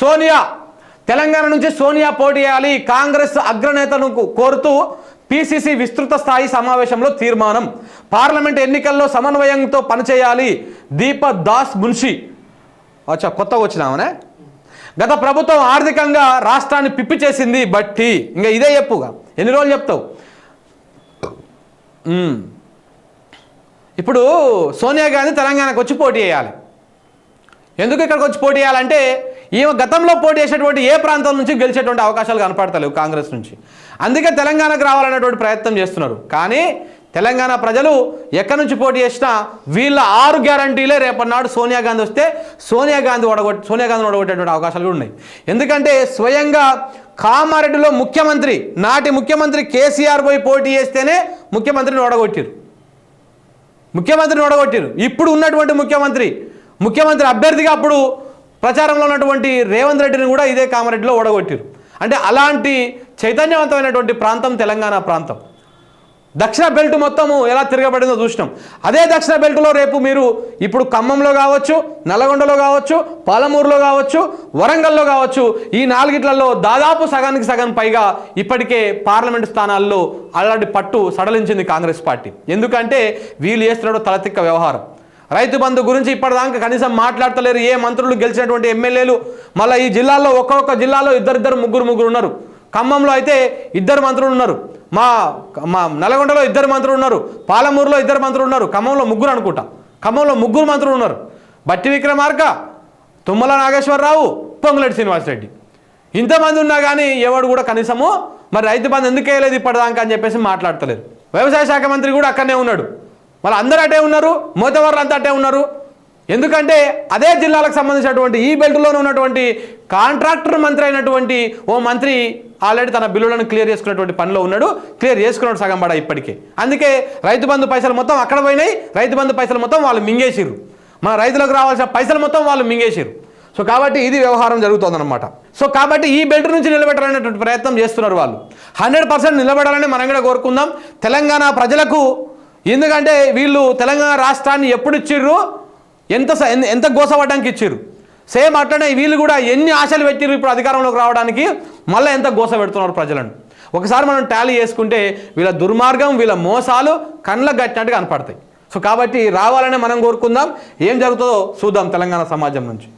సోనియా తెలంగాణ నుంచి సోనియా పోటీ చేయాలి. కాంగ్రెస్ అగ్రనేతను కోరుతూ పిసిసి విస్తృత స్థాయి సమావేశంలో తీర్మానం. పార్లమెంట్ ఎన్నికల్లో సమన్వయంతో పనిచేయాలి. దీప దాస్ మున్షి. అచ్చా కొత్తగా వచ్చినామనే గత ప్రభుత్వం ఆర్థికంగా రాష్ట్రాన్ని పిప్పి చేసింది బట్టి. ఇంకా ఇదే చెప్పుగా. ఎన్ని రోజులు చెప్తావు? ఇప్పుడు సోనియా గాంధీ తెలంగాణకు వచ్చి పోటీ చేయాలి. ఎందుకు ఇక్కడికి వచ్చి పోటీ చేయాలంటే ఈమె గతంలో పోటీ చేసేటువంటి ఏ ప్రాంతం నుంచి గెలిచేటువంటి అవకాశాలు కనపడతలేవు కాంగ్రెస్ నుంచి. అందుకే తెలంగాణకు రావాలనేటువంటి ప్రయత్నం చేస్తున్నారు. కానీ తెలంగాణ ప్రజలు ఎక్కడి నుంచి పోటీ చేసినా వీళ్ళ ఆరు గ్యారంటీలే రేపటినాడు సోనియా గాంధీ వస్తే సోనియా గాంధీ ఓడగొట్టి సోనియా గాంధీ ఓడగొట్టేటువంటి అవకాశాలు కూడా ఉన్నాయి. ఎందుకంటే స్వయంగా కామారెడ్డిలో ముఖ్యమంత్రి నాటి ముఖ్యమంత్రి కేసీఆర్ పోయి పోటీ చేస్తేనే ముఖ్యమంత్రిని ఓడగొట్టారు. ముఖ్యమంత్రిని ఓడగొట్టారు. ఇప్పుడు ఉన్నటువంటి ముఖ్యమంత్రి ముఖ్యమంత్రి అభ్యర్థిగా అప్పుడు ప్రచారంలో ఉన్నటువంటి రేవంత్ రెడ్డిని కూడా ఇదే కామారెడ్డిలో ఓడగొట్టారు. అంటే అలాంటి చైతన్యవంతమైనటువంటి ప్రాంతం తెలంగాణ ప్రాంతం. దక్షిణ బెల్ట్ మొత్తము ఎలా తిరగబడిందో చూసినాం. అదే దక్షిణ బెల్ట్లో రేపు మీరు ఇప్పుడు ఖమ్మంలో కావచ్చు నల్గొండలో కావచ్చు పాలమూరులో కావచ్చు వరంగల్లో కావచ్చు ఈ నాలుగిట్లలో దాదాపు సగానికి సగం పైగా ఇప్పటికే పార్లమెంటు స్థానాల్లో అలాంటి పట్టు సడలించింది కాంగ్రెస్ పార్టీ. ఎందుకంటే వీళ్ళు చేస్తున్నాడు తలతిక్క వ్యవహారం. రైతు బంధు గురించి ఇప్పటిదాకా కనీసం మాట్లాడతలేరు. ఏ మంత్రులు గెలిచినటువంటి ఎమ్మెల్యేలు మళ్ళీ ఈ జిల్లాలో ఒక్కొక్క జిల్లాలో ఇద్దరిద్దరు ముగ్గురు ముగ్గురు ఉన్నారు. ఖమ్మంలో అయితే ఇద్దరు మంత్రులు ఉన్నారు. మా మా నల్గొండలో ఇద్దరు మంత్రులు ఉన్నారు. పాలమూరులో ఇద్దరు మంత్రులు ఉన్నారు. ఖమ్మంలో ముగ్గురు అనుకుంటా. ఖమ్మంలో ముగ్గురు మంత్రులు ఉన్నారు. బట్టి విక్రమార్క తుమ్మల నాగేశ్వరరావు పొంగులేటి శ్రీనివాసరెడ్డి. ఇంతమంది ఉన్నా కానీ ఎవడు కూడా కనీసము మరి రైతు బంధు ఎందుకు వేయలేదు ఇప్పటిదాకా అని చెప్పేసి మాట్లాడతలేరు. వ్యవసాయ శాఖ మంత్రి కూడా అక్కడనే ఉన్నాడు. వాళ్ళు అందరూ అటే ఉన్నారు మోతవర్లు అంతా అటే ఉన్నారు. ఎందుకంటే అదే జిల్లాలకు సంబంధించినటువంటి ఈ బెల్ట్లోనే ఉన్నటువంటి కాంట్రాక్టర్ మంత్రి అయినటువంటి ఓ మంత్రి ఆల్రెడీ తన బిల్లులను క్లియర్ చేసుకున్నటువంటి పనిలో ఉన్నాడు. క్లియర్ చేసుకున్నాడు సగం పడ ఇప్పటికే. అందుకే రైతు బంధు పైసలు మొత్తం అక్కడ పోయినాయి రైతు బంధు పైసలు మొత్తం వాళ్ళు మింగేసిర్రు. మన రైతులకు రావాల్సిన పైసలు మొత్తం వాళ్ళు మింగేసిర్రు. సో కాబట్టి ఇది వ్యవహారం జరుగుతుందన్నమాట. సో కాబట్టి ఈ బెల్ట్ నుంచి నిలబెట్టాలనేటువంటి ప్రయత్నం చేస్తున్నారు వాళ్ళు. హండ్రెడ్ పర్సెంట్ నిలబడాలని మనం కూడా కోరుకుందాం. తెలంగాణ ప్రజలకు ఎందుకంటే వీళ్ళు తెలంగాణ రాష్ట్రాన్ని ఎప్పుడు ఇచ్చిర్రు? ఎంత స- ఎంత గోసపడడానికి ఇచ్చిర్రు? సేమ్ అట్లనే వీళ్ళు కూడా ఎన్ని ఆశలు పెట్టిర్రు ఇప్పుడు అధికారంలోకి రావడానికి? మళ్ళీ ఎంత గోస పెడుతున్నారు ప్రజలను? ఒకసారి మనం టాలీ చేసుకుంటే వీళ్ళ దుర్మార్గం వీళ్ళ మోసాలు కళ్ళకు కట్టినట్టు కనపడతాయి. సో కాబట్టి రావాలనే మనం కోరుకుందాం. ఏం జరుగుతుందో చూద్దాం తెలంగాణ సమాజం నుంచి.